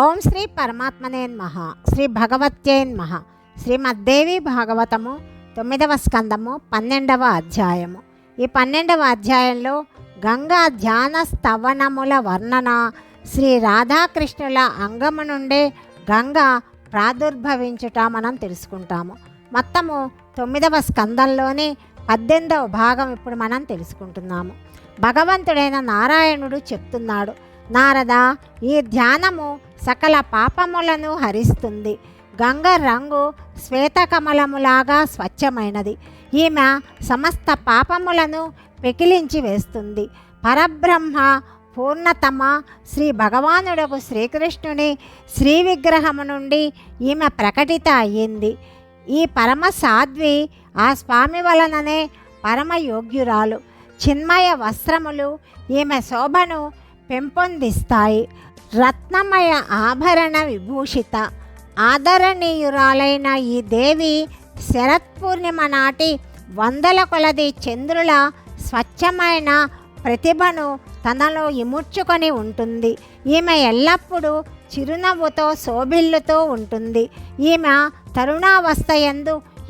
ఓం శ్రీ పరమాత్మనేన్మహ శ్రీ భగవత్యేన్మహ శ్రీమద్దేవి భాగవతము తొమ్మిదవ స్కందము పన్నెండవ అధ్యాయము. ఈ పన్నెండవ అధ్యాయంలో గంగా ధ్యాన స్తవనముల వర్ణన శ్రీ రాధాకృష్ణుల అంగము నుండే గంగా ప్రాదుర్భవించుట మనం తెలుసుకుంటాము. మొత్తము తొమ్మిదవ స్కందంలోని పద్దెనిమిదవ భాగం ఇప్పుడు మనం తెలుసుకుంటున్నాము. భగవంతుడైన నారాయణుడు చెప్తున్నాడు నారద ఈ ధ్యానము సకల పాపములను హరిస్తుంది. గంగ రంగు శ్వేతకమలములాగా స్వచ్ఛమైనది. ఈమె సమస్త పాపములను పెకిలించి వేస్తుంది. పరబ్రహ్మ పూర్ణతమ శ్రీ భగవానుడకు శ్రీకృష్ణుని శ్రీ విగ్రహము నుండి ఈమె ప్రకటిత అయ్యింది. ఈ పరమ సాధ్వి ఆ స్వామి వలననే పరమయోగ్యురాలు చిన్మయ వస్త్రములు ఈమె శోభను పెంపొందిస్తాయి. రత్నమయ ఆభరణ విభూషిత ఆదరణీయురాలైన ఈ దేవి శరత్పూర్ణిమ నాటి వందల కొలది చంద్రుల స్వచ్ఛమైన ప్రతిభను తనలో ఇముడ్చుకొని ఉంటుంది. ఈమె ఎల్లప్పుడూ చిరునవ్వుతో శోభిల్లుతూ ఉంటుంది. ఈమె తరుణావస్థ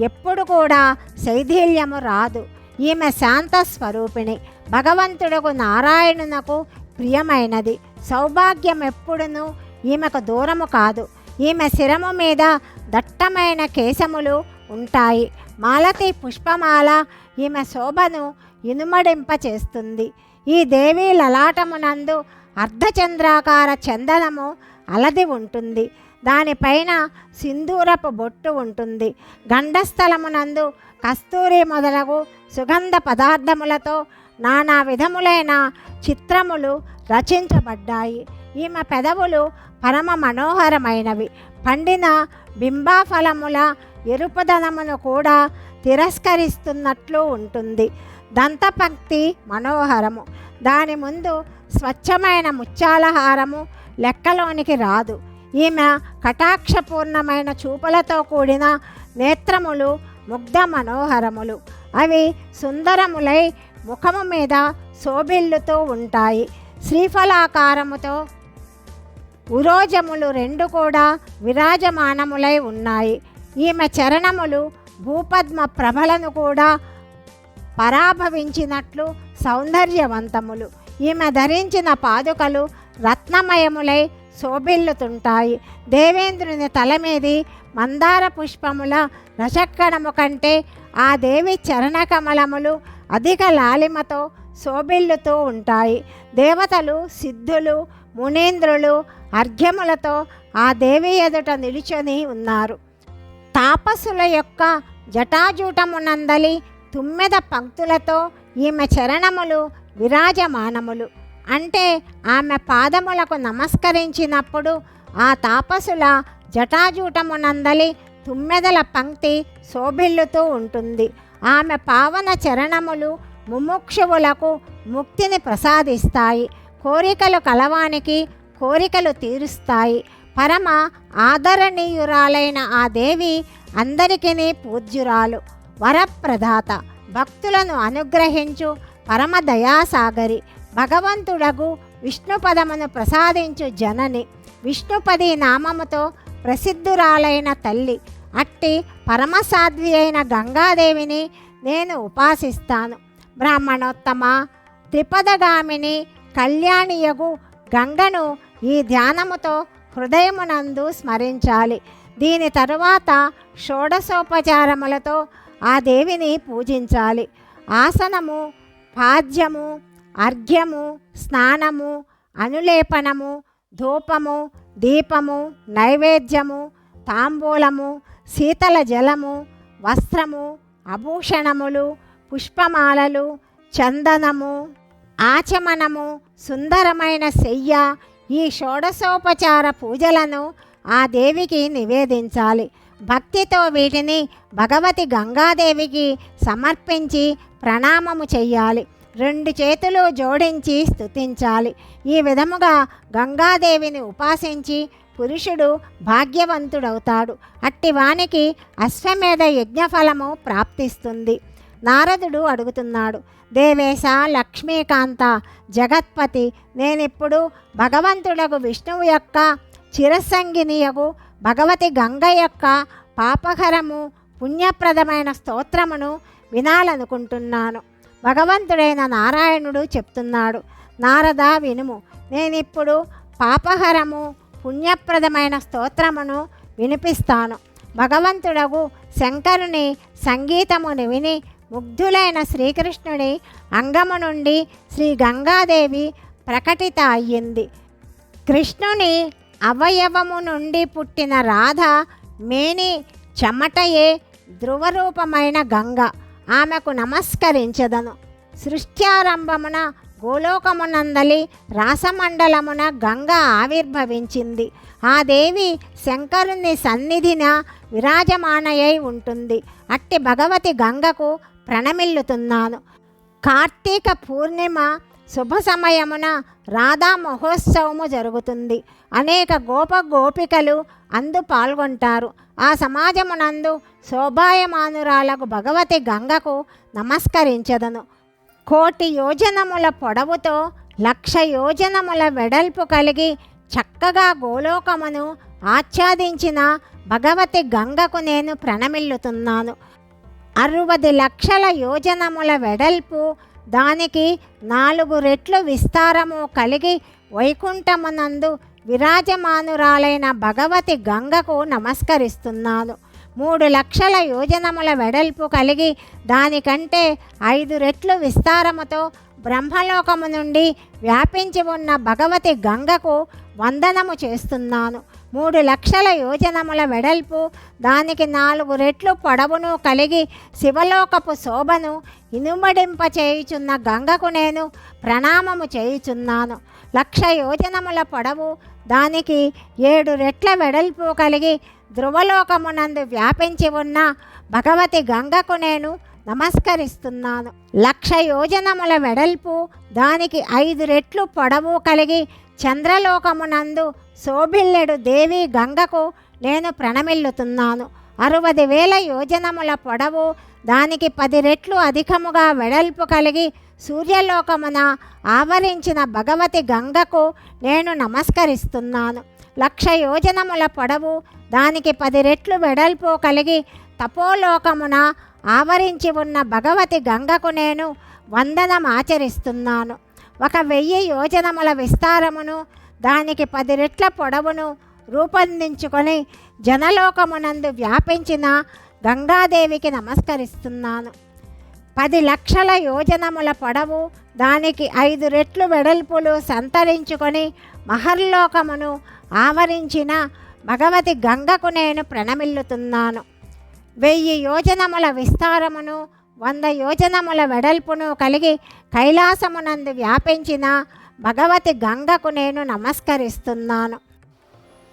ఎప్పుడు కూడా శైథిల్యము రాదు. ఈమె శాంత స్వరూపిణి. భగవంతుడుకు నారాయణునకు ప్రియమైనది. సౌభాగ్యం ఎప్పుడును ఈమెకు దూరము కాదు. ఈమె శిరము మీద దట్టమైన కేశములు ఉంటాయి. మాలతి పుష్పమాల ఈమె శోభను ఇనుమడింప చేస్తుంది ఈ దేవి లలాటమునందు అర్ధచంద్రాకార చందనము అలది ఉంటుంది. దానిపైన సింధూరపు బొట్టు ఉంటుంది. గండస్థలమునందు కస్తూరి మొదలగు సుగంధ పదార్థములతో నానా విధములైన చిత్రములు రచించబడ్డాయి. ఈమె పెదవులు పరమ మనోహరమైనవి. పండిన బింబాఫలముల ఎరుపదనమును కూడా తిరస్కరిస్తున్నట్లు ఉంటుంది. దంతపంక్తి మనోహరము. దాని ముందు స్వచ్ఛమైన ముత్యాలహారము లెక్కలోనికి రాదు. ఈమె కటాక్షపూర్ణమైన చూపులతో కూడిన నేత్రములు ముగ్ధ మనోహరములు. అవి సుందరములై ముఖము మీద శోభిల్లుతూ ఉంటాయి. శ్రీఫలాకారముతో ఉరోజములు రెండు కూడా విరాజమానములై ఉన్నాయి. ఈమె చరణములు భూపద్మ ప్రభలను కూడా పరాభవించినట్లు సౌందర్యవంతములు. ఈమె ధరించిన పాదుకలు రత్నమయములై శోభిల్లుతుంటాయి. దేవేంద్రుని తల మీది మందార పుష్పముల రసక్కణము కంటే ఆ దేవి చరణకమలములు అధిక లాలిమతో శోభిల్లుతూ ఉంటాయి. దేవతలు సిద్ధులు మునేంద్రులు అర్ఘ్యములతో ఆ దేవి ఎదుట నిలుచొని ఉన్నారు. తాపసుల యొక్క జటాజూటమునందలి తుమ్మెద పంక్తులతో ఈమె చరణములు విరాజమానములు. అంటే ఆమె పాదములకు నమస్కరించినప్పుడు ఆ తాపసుల జటాజూటమునందలి తుమ్మెదల పంక్తి శోభిల్లుతూ ఉంటుంది. ఆమె పావన చరణములు ముముక్షువులకు ముక్తిని ప్రసాదిస్తాయి. కోరికలు కలవానికి కోరికలు తీరుస్తాయి. పరమ ఆదరణీయురాలైన ఆ దేవి అందరికీ పూజ్యురాలు వరప్రదాత. భక్తులను అనుగ్రహించు పరమ దయాసాగరి. భగవంతుడగు విష్ణుపదమును ప్రసాదించు జనని. విష్ణుపది నామముతో ప్రసిద్ధురాలైన తల్లి అట్టి పరమసాధ్వి అయిన గంగాదేవిని నేను ఉపాసిస్తాను. బ్రాహ్మణోత్తమ త్రిపదగామిని కళ్యాణియగు గంగను ఈ ధ్యానముతో హృదయమునందు స్మరించాలి. దీని తరువాత షోడశోపచారములతో ఆ దేవిని పూజించాలి. ఆసనము పాద్యము అర్ఘ్యము స్నానము అనులేపనము ధూపము దీపము నైవేద్యము తాంబూలము శీతల జలము వస్త్రము ఆభూషణములు పుష్పమాలలు చందనము ఆచమనము సుందరమైన శయ్య ఈ షోడశోపచార పూజలను ఆ దేవికి నివేదించాలి. భక్తితో వీటిని భగవతి గంగాదేవికి సమర్పించి ప్రణామము చెయ్యాలి. రెండు చేతులు జోడించి స్థుతించాలి ఈ విధముగా గంగాదేవిని ఉపాసించి పురుషుడు భాగ్యవంతుడవుతాడు. అట్టి వానికి అశ్వమేధ యజ్ఞఫలము ప్రాప్తిస్తుంది. నారదుడు అడుగుతున్నాడు దేవేశ లక్ష్మీకాంత జగత్పతి నేనిప్పుడు భగవంతుడకు విష్ణువు యొక్క చిరసంగినియగు భగవతి గంగ యొక్క పాపహరము పుణ్యప్రదమైన స్తోత్రమును వినాలనుకుంటున్నాను. భగవంతుడైన నారాయణుడు చెప్తున్నాడు నారద వినుము. నేనిప్పుడు పాపహరము పుణ్యప్రదమైన స్తోత్రమును వినిపిస్తాను. భగవంతుడగు శంకరుని సంగీతముని విని ముగ్ధులైన శ్రీకృష్ణుడి అంగము నుండి శ్రీ గంగాదేవి ప్రకటిత అయ్యింది. కృష్ణుని అవయవము నుండి పుట్టిన రాధ మేని చెమటయే ధ్రువరూపమైన గంగ. ఆమెకు నమస్కరించదను. సృష్ట్యారంభమున గోలోకమునందలి రాసమండలమున గంగ ఆవిర్భవించింది. ఆ దేవి శంకరుని సన్నిధిన విరాజమానయై ఉంటుంది. అట్టి భగవతి గంగకు ప్రణమిల్లుతున్నాను. కార్తీక పూర్ణిమ శుభ సమయమున రాధా మహోత్సవము జరుగుతుంది. అనేక గోప గోపికలు అందు పాల్గొంటారు. ఆ సమాజమునందు శోభాయమానురాలకు భగవతి గంగకు నమస్కరించదను. కోటి యోజనముల పొడవుతో లక్ష యోజనముల వెడల్పు కలిగి చక్కగా గోలోకమును ఆచ్ఛాదించిన భగవతి గంగకు నేను ప్రణమిల్లుతున్నాను. అరవది లక్షల యోజనముల వెడల్పు దానికి నాలుగు రెట్లు విస్తారము కలిగి వైకుంఠమునందు విరాజమానురాలైన భగవతి గంగకు నమస్కరిస్తున్నాను. మూడు లక్షల యోజనముల వెడల్పు కలిగి దానికంటే ఐదు రెట్లు విస్తారముతో బ్రహ్మలోకము నుండి వ్యాపించి ఉన్న భగవతి గంగకు వందనము చేస్తున్నాను. మూడు లక్షల యోజనముల వెడల్పు దానికి నాలుగు రెట్లు పొడవును కలిగి శివలోకపు శోభను ఇనుమడింప చేయుచున్న గంగకు నేను ప్రణామము చేయుచున్నాను. లక్ష యోజనముల పొడవు దానికి ఏడు రెట్ల వెడల్పు కలిగి ధ్రువలోకమునందు వ్యాపించి ఉన్న భగవతి గంగకు నేను నమస్కరిస్తున్నాను. లక్ష యోజనముల వెడల్పు దానికి ఐదు రెట్లు పొడవు కలిగి చంద్రలోకమునందు శోభిల్లెడు దేవి గంగకు నేను ప్రణమిల్లుతున్నాను. అరవది వేల యోజనముల పొడవు దానికి పది రెట్లు అధికముగా వెడల్పు కలిగి సూర్యలోకమున ఆవరించిన భగవతి గంగకు నేను నమస్కరిస్తున్నాను. లక్ష యోజనముల పొడవు దానికి పది రెట్లు వెడల్పు కలిగి తపోలోకమున ఆవరించి ఉన్న భగవతి గంగకు నేను వందనం ఆచరిస్తున్నాను. ఒక వెయ్యి యోజనముల విస్తారమును దానికి పది రెట్ల పొడవును రూపొందించుకొని జనలోకమునందు వ్యాపించిన గంగాదేవికి నమస్కరిస్తున్నాను. పది లక్షల యోజనముల పొడవు దానికి ఐదు రెట్లు వెడల్పులు సంతరించుకొని మహర్లోకమును ఆవరించిన భగవతి గంగకు నేను ప్రణమిల్లుతున్నాను. వెయ్యి యోజనముల విస్తారమును వంద యోజనముల వెడల్పును కలిగి కైలాసమునందు వ్యాపించిన భగవతి గంగకు నేను నమస్కరిస్తున్నాను.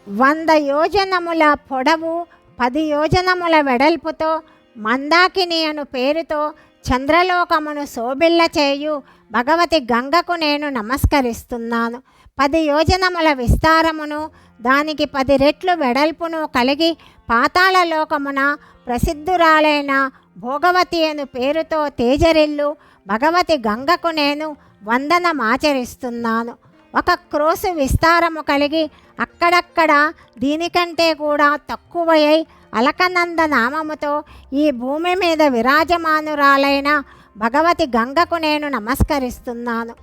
వంద యోజనముల పొడవు పది యోజనముల వెడల్పుతో మందాకిని అను పేరుతో చంద్రలోకమును శోభిల్ల చేయు భగవతి గంగకు నేను నమస్కరిస్తున్నాను. పది యోజనముల విస్తారమును దానికి పది రెట్లు వెడల్పును కలిగి పాతాళ లోకమున ప్రసిద్ధురాలైన భోగవతి అను పేరుతో తేజరిల్లు భగవతి గంగకు నేను వందనమాచరిస్తున్నాను ఒక క్రోసు విస్తారము కలిగి అక్కడక్కడ దీనికంటే కూడా తక్కువయ్యి అలకనంద నామముతో ఈ భూమి మీద విరాజమానురాలైన భగవతి గంగకు నేను నమస్కరిస్తున్నాను.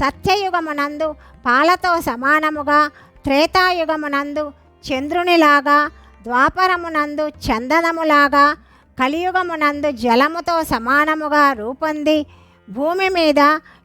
సత్యయుగమునందు పాలతో సమానముగా త్రేతాయుగమునందు చంద్రునిలాగా ద్వాపరమునందు చందనములాగా కలియుగమునందు జలముతో సమానముగా రూపొంది భూమి మీద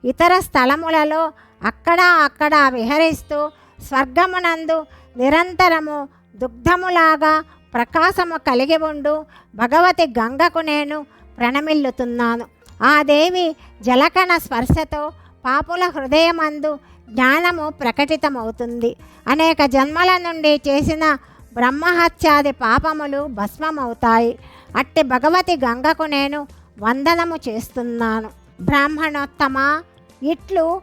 ఇతర స్థలములలో అక్కడ అక్కడ విహరిస్తూ స్వర్గమునందు నిరంతరము దుగ్ధములాగా ప్రకాశము కలిగి ఉండు భగవతి గంగకు నేను ప్రణమిల్లుతున్నాను. ఆ దేవి జలకణ స్పర్శతో పాపుల హృదయమందు జ్ఞానము ప్రకటితమవుతుంది. అనేక జన్మల నుండి చేసిన బ్రహ్మహత్యాది పాపములు భస్మమవుతాయి. అట్టి భగవతి గంగకు నేను వందనము చేస్తున్నాను. బ్రాహ్మణోత్తమ? ఇట్లు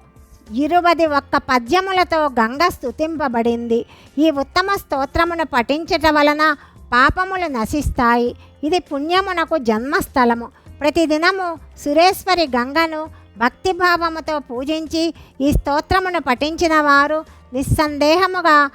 ఇరువది ఒక్క పద్యములతో గంగ స్తుతింపబడింది. ఈ ఉత్తమ స్తోత్రమును పఠించట వలన పాపములు నశిస్తాయి. ఇది పుణ్యమునకు జన్మస్థలము. ప్రతిదినము సురేశ్వరి గంగను భక్తిభావముతో పూజించి ఈ స్తోత్రమును పఠించిన వారు నిస్సందేహముగా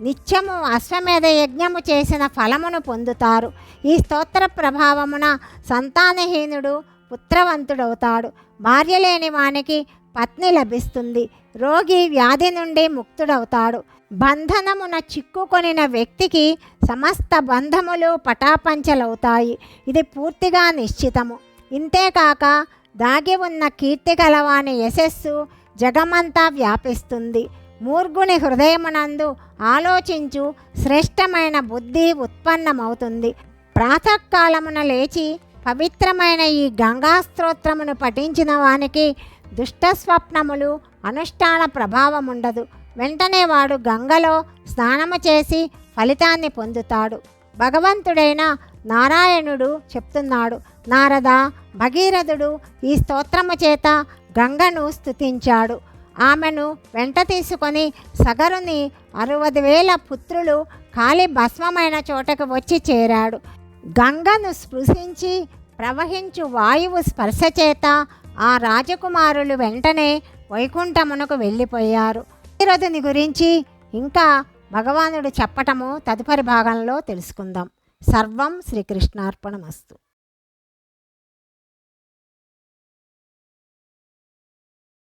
నిత్యము అశ్వమేధ యజ్ఞము చేసిన ఫలమును పొందుతారు. ఈ స్తోత్ర ప్రభావమున సంతానహీనుడు పుత్రవంతుడవుతాడు. భార్య లేని వానికి పత్ని లభిస్తుంది. రోగి వ్యాధి నుండి ముక్తుడవుతాడు. బంధనమున చిక్కుకొనిన వ్యక్తికి సమస్త బంధములు పటాపంచలవుతాయి. ఇది పూర్తిగా నిశ్చితము. ఇంతేకాక దాగి ఉన్న కీర్తి గలవాని యశస్సు జగమంతా వ్యాపిస్తుంది. మూర్ఘుని హృదయమునందు ఆలోచించు శ్రేష్టమైన బుద్ధి ఉత్పన్నమవుతుంది. ప్రాతకాలమున లేచి పవిత్రమైన ఈ గంగా స్తోత్రమును పఠించిన వానికి దుష్ట స్వప్నములు అనుష్ఠాన ప్రభావం ఉండదు. వెంటనే వాడు గంగలో స్నానము చేసి ఫలితాన్ని పొందుతాడు. భగవంతుడైన నారాయణుడు చెప్తున్నాడు నారద భగీరథుడు ఈ స్తోత్రము చేత గంగను స్తుతించాడు. ఆమెను వెంట తీసుకొని సగరుని అరవది వేల పుత్రులు కాలి భస్మమైన చోటకు వచ్చి చేరాడు. గంగను స్పృశించి ప్రవహించు వాయువు స్పర్శ చేత ఆ రాజకుమారులు వెంటనే వైకుంఠమునకు వెళ్ళిపోయారు. భగీరథుని గురించి ఇంకా భగవానుడు చెప్పటము తదుపరి భాగంలో తెలుసుకుందాం. సర్వం శ్రీకృష్ణార్పణమస్తు.